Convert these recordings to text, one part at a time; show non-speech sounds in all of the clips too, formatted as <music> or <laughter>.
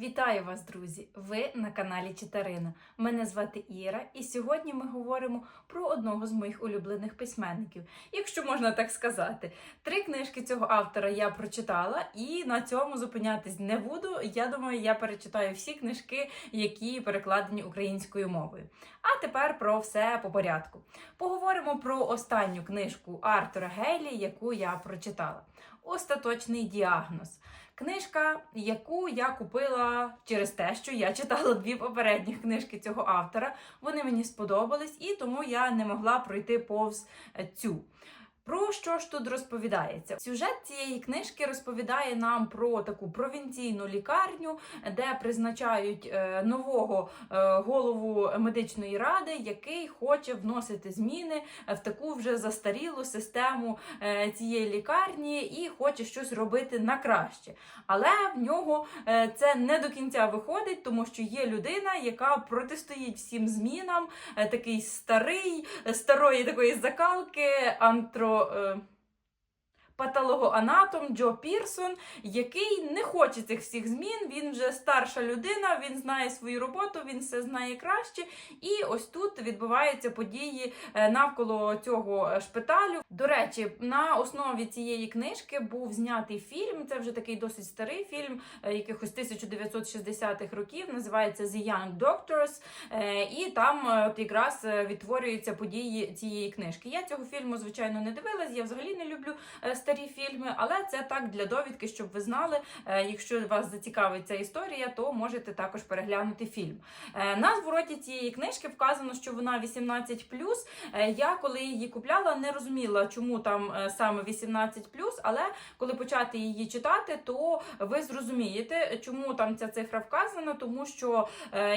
Вітаю вас, друзі! Ви на каналі Читарина. Мене звати Іра, і сьогодні ми говоримо про одного з моїх улюблених письменників, якщо можна так сказати. Три книжки цього автора я прочитала, і на цьому зупинятись не буду. Я думаю, я перечитаю всі книжки, які перекладені українською мовою. А тепер про все по порядку. Поговоримо про останню книжку Артура Гейлі, яку я прочитала. Остаточний діагноз. Книжка, яку я купила через те, що я читала дві попередніх книжки цього автора. Вони мені сподобались, і тому я не могла пройти повз е, цю. Про що ж тут розповідається? Сюжет цієї книжки розповідає нам про таку провінційну лікарню, де призначають е, нового е, голову медичної ради, який хоче вносити зміни в таку вже застарілу систему е, цієї лікарні і хоче щось робити на краще. Але в нього е, це не до кінця виходить, тому що є людина, яка протистоїть всім змінам, е, такий старий, е, старої такої закалки, антро. Е, Патологоанатом Джо Пірсон, який не хоче цих всіх змін. Він вже старша людина, він знає свою роботу, він все знає краще. І ось тут відбуваються події е, навколо цього е, шпиталю. До речі, на основі цієї книжки був знятий фільм. Це вже такий досить старий фільм, е, якихось 1960-х років. Називається The Young Doctors. І там от якраз відтворюються події цієї книжки. Я цього фільму, звичайно, не дивилась. Я взагалі не люблю е, старі фільми, але це так для довідки, щоб ви знали. е, Якщо вас зацікавить ця історія, то можете також переглянути фільм. Е, На звороті цієї книжки вказано, що вона 18+. Е, Я коли її купляла, не розуміла, чому там саме 18+, але коли почати її читати, то ви зрозумієте, чому там ця цифра вказана, тому що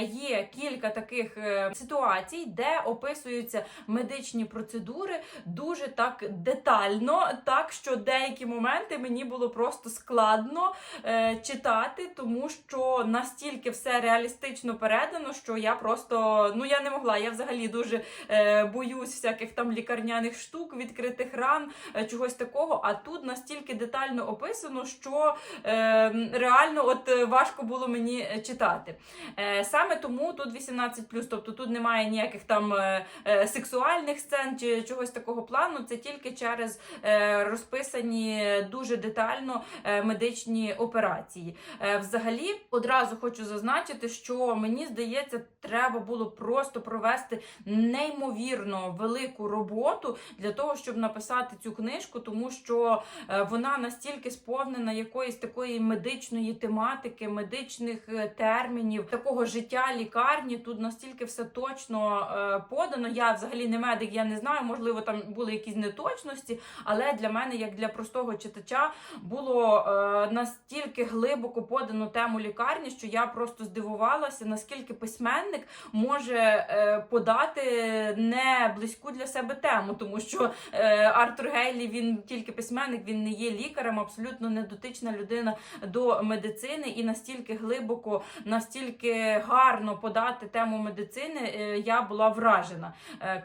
є кілька таких ситуацій, де описуються медичні процедури дуже так детально, так що деякі моменти мені було просто складно е, читати, тому що настільки все реалістично передано, що я просто ну я не могла. Я взагалі дуже е, боюсь всяких там лікарняних штук, відкритих ран, е, чогось такого. А тут настільки детально описано, що е, реально от е, важко було мені е, читати. Е, саме тому тут 18+, тобто тут немає ніяких там е, е, сексуальних сцен чи чогось такого плану. Це тільки через е, розписані дуже детально е, медичні операції. Е, взагалі, одразу хочу зазначити, що мені здається, треба було просто провести неймовірно велику роботу для того, щоб написати цю книжку, тому що е, вона настільки сповнена якоїсь такої медичної тематики, медичних термінів, такого життя лікарні. Тут настільки все точно подано. Я взагалі не медик, я не знаю, можливо, там були якісь неточності, але для мене, як для простого читача, було е, настільки глибоко подано тему лікарні, що я просто здивувалася, наскільки письменник може е, подати не близьку для себе тему, тому що е, Артур Гейлі він тільки письменник, він не є лікарем, абсолютно не дотична людина до медицини, і настільки глибоко, настільки гарно подати тему медицини, я була вражена,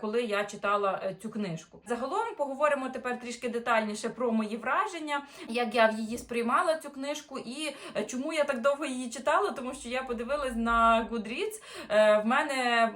коли я читала цю книжку. Загалом поговоримо тепер трішки детальніше про мої враження, як я в її сприймала цю книжку, і е, чому я так довго її читала, тому що я подивилась на Goodreads. Е, В мене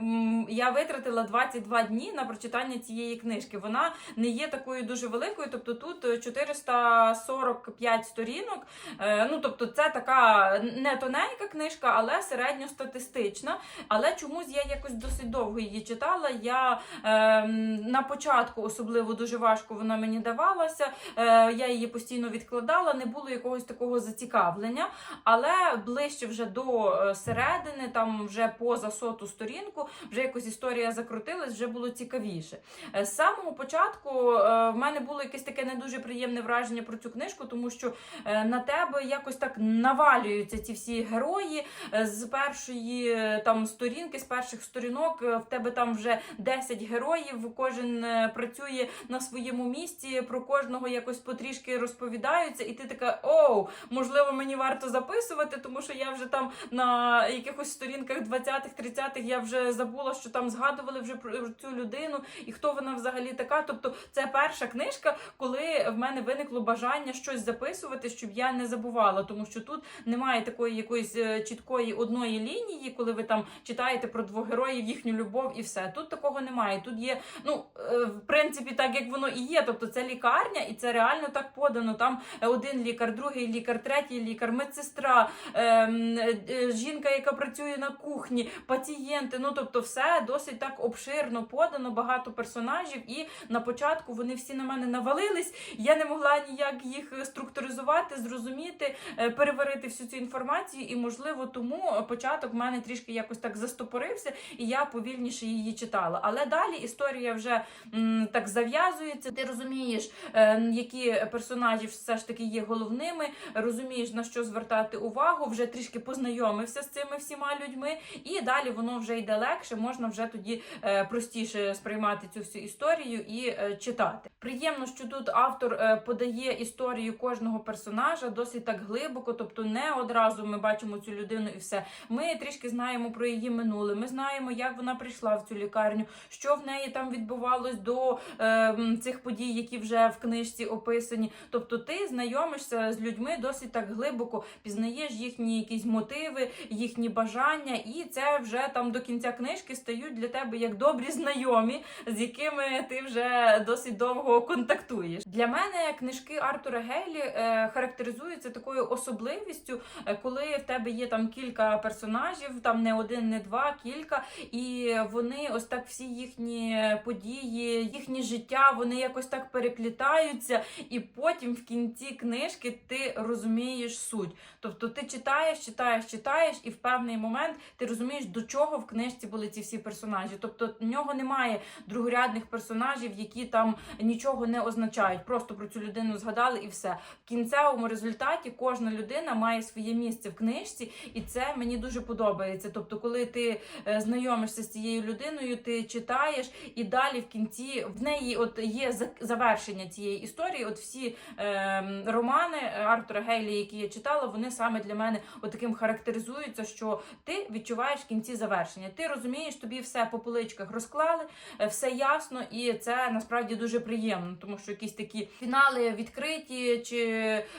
я витратила 22 дні на прочитання цієї книжки. Вона не є такою дуже великою, тобто тут е, 445 сторінок. Е, Ну, тобто, це така не тоненька книжка, але середньостатистична. Але чомусь я якось досить довго її читала. Я е, на початку особливо дуже важко вона мені давалася. Е, я її постійно відкладала, не було якогось такого зацікавлення. Але ближче вже до е, середини, там вже поза соту сторінку, вже якось історія закрутилась, вже було цікавіше. Е, З самого початку в мене було якесь таке не дуже приємне враження про цю книжку, тому що на тебе якось так навалюються ці всі герої з першої там сторінки, з перших сторінок. В тебе там вже 10 героїв, кожен працює на своєму місці, про кожного якось потрішки розповідаються, і ти така: оу, можливо, мені варто записувати, тому що я вже там на якихось сторінках 20-х, 30-х я вже забула, що там згадували вже про цю людину і хто вона взагалі така. Тобто, це перша книжка, коли в мене виникло бажання щось записувати, щоб я не забувала, тому що тут немає такої якоїсь е, чіткої одної лінії, коли ви там читаєте про двох героїв, їхню любов і все. Тут такого немає. Тут є, ну е, в принципі, так як воно і є. Тобто це лікарня, і це реально так подано. Там е, один лікар, другий лікар, третій лікар, медсестра, ем, е, е, жінка, яка працює на кухні, пацієнти. Ну тобто, все досить так обширно подано, багато персонажів. І на початку вони всі на мене навалились. Я не могла ніяк їх структуризувати, зрозуміти, переварити всю цю інформацію. І можливо, тому початок в мене трішки якось так застопорився, і я повільніше її читала. Але далі історія вже м, так зав'язується. Ти розумієш, е, які персонажі все ж таки є головними, розумієш на що звертати увагу, вже трішки познайомився з цими всіма людьми, і далі воно вже йде легше. Можна вже тоді е, простіше сприймати цю всю історію і е, читати. Приємно, що тут автор е, подає історію кожного персонажа досить так глибоко, тобто не одразу ми бачимо цю людину і все. Ми трішки знаємо про її минуле. Ми знаємо, як вона прийшла в цю лікарню, що в неї там відбувалось до е, цих подій, які вже в книжці описані. Тобто, ти знайомишся з людьми досить так глибоко, пізнаєш їхні якісь мотиви, їхні бажання, і це вже там до кінця книжки стають для тебе як добрі знайомі, з якими ти вже досить довго контактуєш. Для мене книжки Артура Гейлі е, характеризуються такою особливістю, е, коли в тебе є там кілька персонажів, там не один, не два, кілька, і вони ось так всі їхні події, їхнє життя, вони якось так переплітаються, і потім в кінці книжки ти розумієш суть. Тобто ти читаєш, читаєш, читаєш, і в певний момент ти розумієш, до чого в книжці були ці всі персонажі. Тобто в нього немає другорядних персонажів, які там нічого не означають. Просто про цю людину згадали і все. В кінцевому результаті кожна людина має своє місце в книжці, і це мені дуже подобається. Тобто, коли ти е, знайомишся з цією людиною, ти читаєш, і далі в кінці в неї от є за- завершення цієї історії. От всі е, романи Артура Гейлі, які я читала, вони саме для мене таким характеризуються, що ти відчуваєш кінці завершення. Ти розумієш, тобі все по поличках розклали, е, все ясно, і це насправді дуже приємно, тому що якісь такі фінали відкриті, чи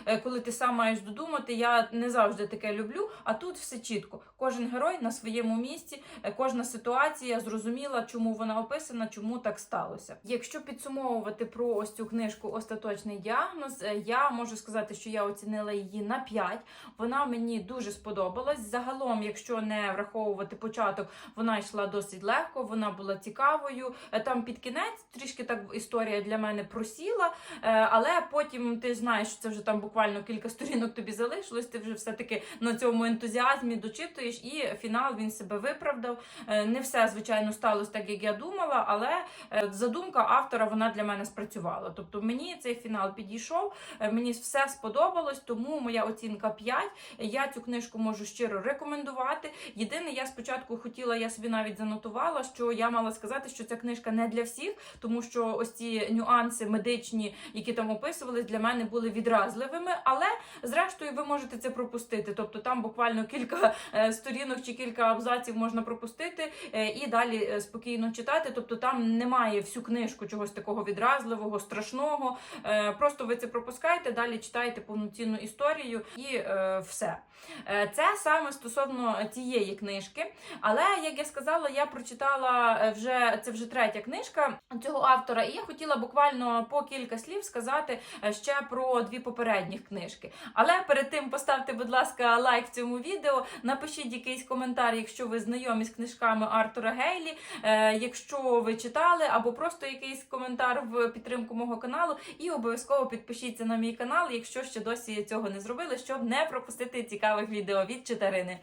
е, коли ти сам маєш додумати, я не завжди таке люблю. А тут все чітко. Кожен герой на своєму місці, е, кожна ситуація зрозуміла, чому вона описана, чому так сталося. Якщо підсумовувати про ось цю книжку Остаточний діагноз, е, я можу сказати, що я оцінила її на 5. Вона мені дуже сподобалась. Загалом, якщо не враховувати початок, вона йшла досить легко, вона була цікавою. Е, Там під кінець трішки так історія для мене просіла, е, але потім ти знаєш, що це вже там буквально кілька сторінок тобі залишилось. Ти вже все-таки на цьому ентузіазмі дочитуєш, і фінал він себе виправдав. Не все, звичайно, сталося так, як я думала, але задумка автора вона для мене спрацювала. Тобто мені цей фінал підійшов, е, мені все сподобалось, тому моя оцінка 5. Я цю книжку можу щиро рекомендувати. Єдине, я спочатку хотіла, я собі навіть занотувала, що я мала сказати, що ця книжка не для всіх, тому що ось ці нюанси медичні, які там описувались, для мене були відразливими. Але зрештою ви можете це пропустити. Тобто там буквально кілька е, сторінок чи кілька абзаців можна пропустити е, і далі спокійно читати. Тобто там немає всю книжку чогось такого відразливого, страшного. Е, Просто ви це пропускаєте, далі читаєте повноцінну історію і е, все. Е, Це саме стосовно цієї книжки. Але як я сказала, я прочитала вже це вже третя книжка цього автора, і я хотіла буквально по кілька слів сказати ще про дві попередніх книжки. Але перед тим поставте, будь ласка, лайк цьому відео, напишіть якийсь коментар, якщо ви знайомі з книжками Артура Гейлі, якщо ви читали, або просто якийсь коментар в підтримку мого каналу. І обов'язково підпишіться на мій канал, якщо ще досі цього не зробили, щоб не пропустити цікавих відео від Читарини.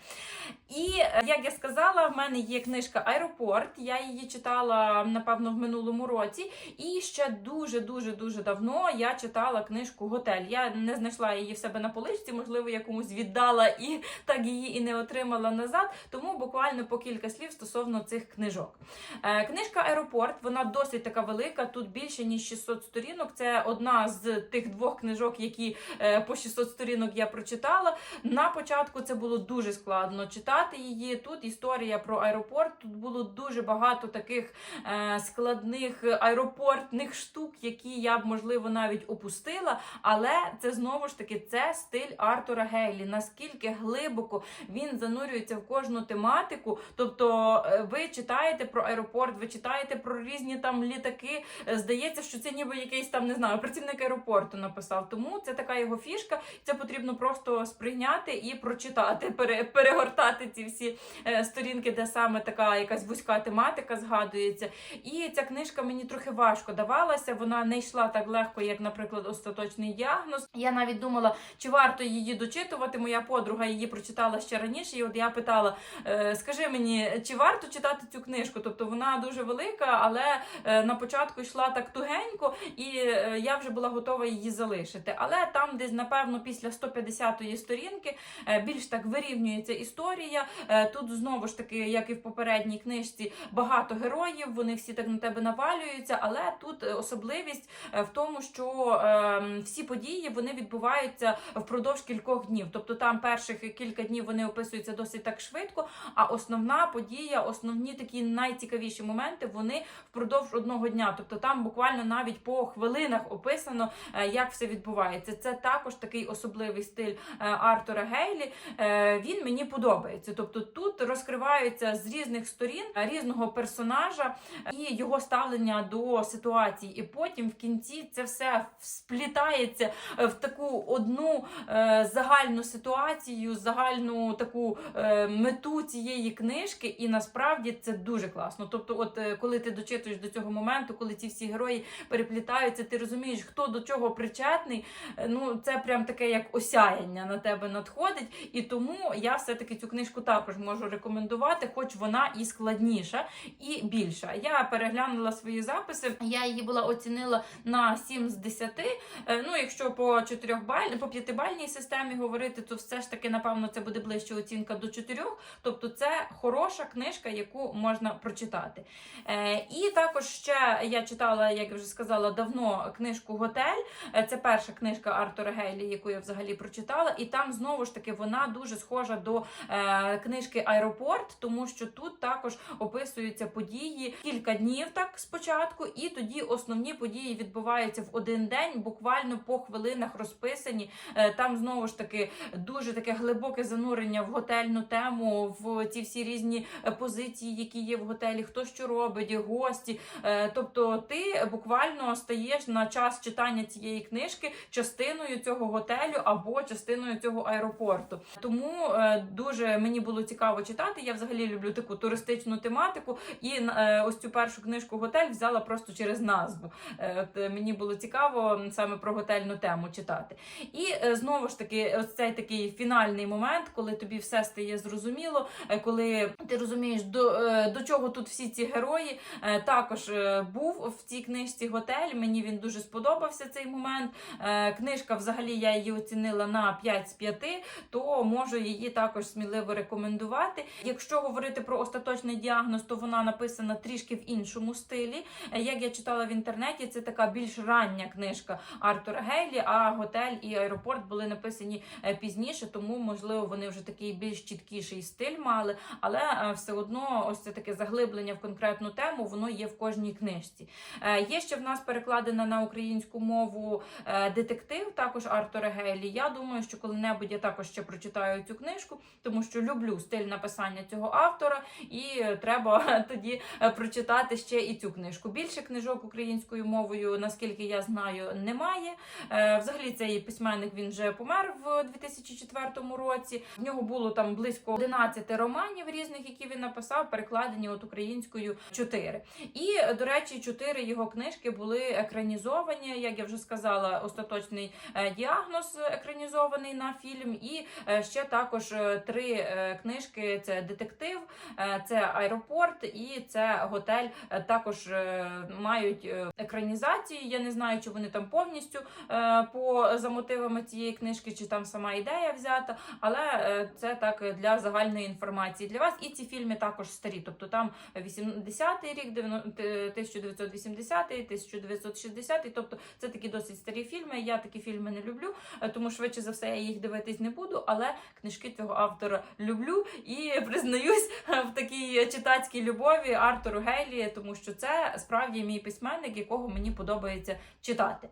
І е, як я сказала, в мене є книжка Аеропорт. Я її читала напевно в минулому році. І ще дуже дуже дуже давно я читала книжку Готель. Я не знайшла її в себе на поличці, можливо, я комусь віддала і так її і не отримала назад. Тому буквально по кілька слів стосовно цих книжок. Е, Книжка Аеропорт, вона досить така велика. Тут більше ніж 600 сторінок. Це одна з тих двох книжок, які е, по 600 сторінок я прочитала. На початку це було дуже складно читати її. Тут історія про аеропорт. Тут було дуже багато таких е, складних аеропортних штук. які я б можливо навіть опустила. Але це знову ж таки це стиль Артура Гейлі. Наскільки глибоко він занурюється в кожну тематику. Тобто, е, ви читаєте про аеропорт, ви читаєте про різні там літаки. Здається, що це ніби якийсь там не знаю, працівник аеропорту написав. Тому це така його фішка. Це потрібно просто сприйняти і прочитати, пере, перегортати ці всі е, сторінки, де саме така якась вузька тематика згадується. І ця книжка мені трохи важко давалася. Вона не йшла так легко, як, наприклад, остаточний діагноз. Я навіть думала, чи варто її дочитувати. Моя подруга її прочитала ще раніше. І от я питала: е, скажи мені, чи варто читати цю книжку? Тобто вона дуже велика, але е, на початку йшла так тугенько, і е, я вже була готова її залишити. Але там, десь, напевно, після 150-ї сторінки е, більш так вирівнюється історія. Е, Тут знову ж таки, як і в попередній книжці, багато героїв, вони всі так на тебе навалюються, але тут е, особливість в тому, що е, всі події вони відбуваються впродовж кількох днів. Тобто там перших кілька днів вони описуються досить так швидко, а основна подія, основні такі найцікавіші моменти вони впродовж одного дня. Тобто там буквально навіть по хвилинах описано, е, як все відбувається. Це також такий особливий стиль е, Артура Гейлі. Е, Він мені подобається. Тобто тут розкриваються з різних сторін різного персонажа і його ставлення до ситуації. І потім в кінці це все сплітається в таку одну загальну ситуацію, загальну таку мету цієї книжки. І насправді це дуже класно. Тобто, от коли ти дочитуєш до цього моменту, коли ці всі герої переплітаються, ти розумієш, хто до чого причетний. Е, Ну, це прям таке як осяяння на тебе надходить. І тому я все-таки цю книжку також можу рекомендувати, хоч вона і складніша, і більша. Я переглянула свої записи, я її була оцінила на 7 з 10. Е, Ну, якщо по 4 баль, по 5-бальній системі говорити, то все ж таки, напевно, це буде ближче оцінка до 4. Тобто, це хороша книжка, яку можна прочитати. Е, І також ще я читала, як я вже сказала, давно книжку Готель. Е, Це перша книжка Артура Гейлі, яку я взагалі прочитала. І там знову ж таки вона дуже схожа до е, книжки Аеропорт, тому що тут також описуються події кілька днів так спочатку, і тоді основні події відбуваються в один день, буквально по хвилинах розписані. Е, Там знову ж таки дуже таке глибоке занурення в готельну тему, в ці всі різні позиції, які є в готелі, хто що робить, гості. Тобто, ти буквально стаєш на час читання цієї книжки частиною цього готелю або частиною цього аеропорту. Тому е, дуже мені було цікаво читати. Я взагалі люблю таку туристичну тематику, і е, ось цю першу книжку готель взяла просто через назву. Е, От мені було цікаво саме про готельну тему читати. І знову ж таки, ось цей такий фінальний момент, коли тобі все стає зрозуміло, коли ти розумієш, до, до чого тут всі ці герої. Також був в цій книжці готель. Мені він дуже сподобався цей момент. Е, Книжка, взагалі, я її оцінила на 5 з 5, то можу її також сміливо рекомендувати. Якщо говорити про остаточний діагноз, то вона написана трішки в іншому стилі. Е, Як я читала в інтернеті, це така більш рання книжка Артура Гейлі, а готель і аеропорт були написані е, пізніше, тому можливо вони вже такий більш чіткіший стиль мали. Але все одно, ось це таке заглиблення в конкретну тему, воно є в кожній книжці. Є ще в нас перекладена на українську мову е, детектив, також Артура Гейлі. Я думаю, що коли-небудь я також ще прочитаю цю книжку, тому що люблю стиль написання цього автора, і треба <laughs> тоді е, прочитати ще і цю книжку. Більше книжок українською мовою, наскільки я знаю, немає. Е, Взагалі цей письменник він вже помер в 2004 році. В нього було там близько 11 романів різних, які він написав, перекладені от українською 4. І, до речі, чотири його книжки були екранізовані. Як я вже сказала, остаточний е, діагноз екранізований на фільм. І е, ще також е, три книжки: це детектив, це аеропорт і це готель. Також мають екранізації. Я не знаю, чи вони там повністю по за мотивами цієї книжки, чи там сама ідея взята. Але це так для загальної інформації для вас. І ці фільми також старі. Тобто там 80-й рік, 90 е, 1980-й, 1960-й. Тобто це такі досить старі фільми. Я такі фільми не люблю, е, тому швидше за все я їх дивитись не буду. Але книжки цього автора люблю і <laughs> признаюсь в такій читацькій любові Артуру Гейлі, тому що це справді мій письменник, якого якого мені подобається читати.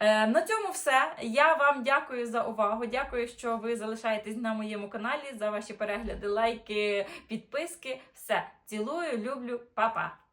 Е, на цьому все. Я вам дякую за увагу. Дякую, що ви залишаєтесь на моєму каналі, за ваші перегляди, лайки, підписки. Все, цілую, люблю, па-па!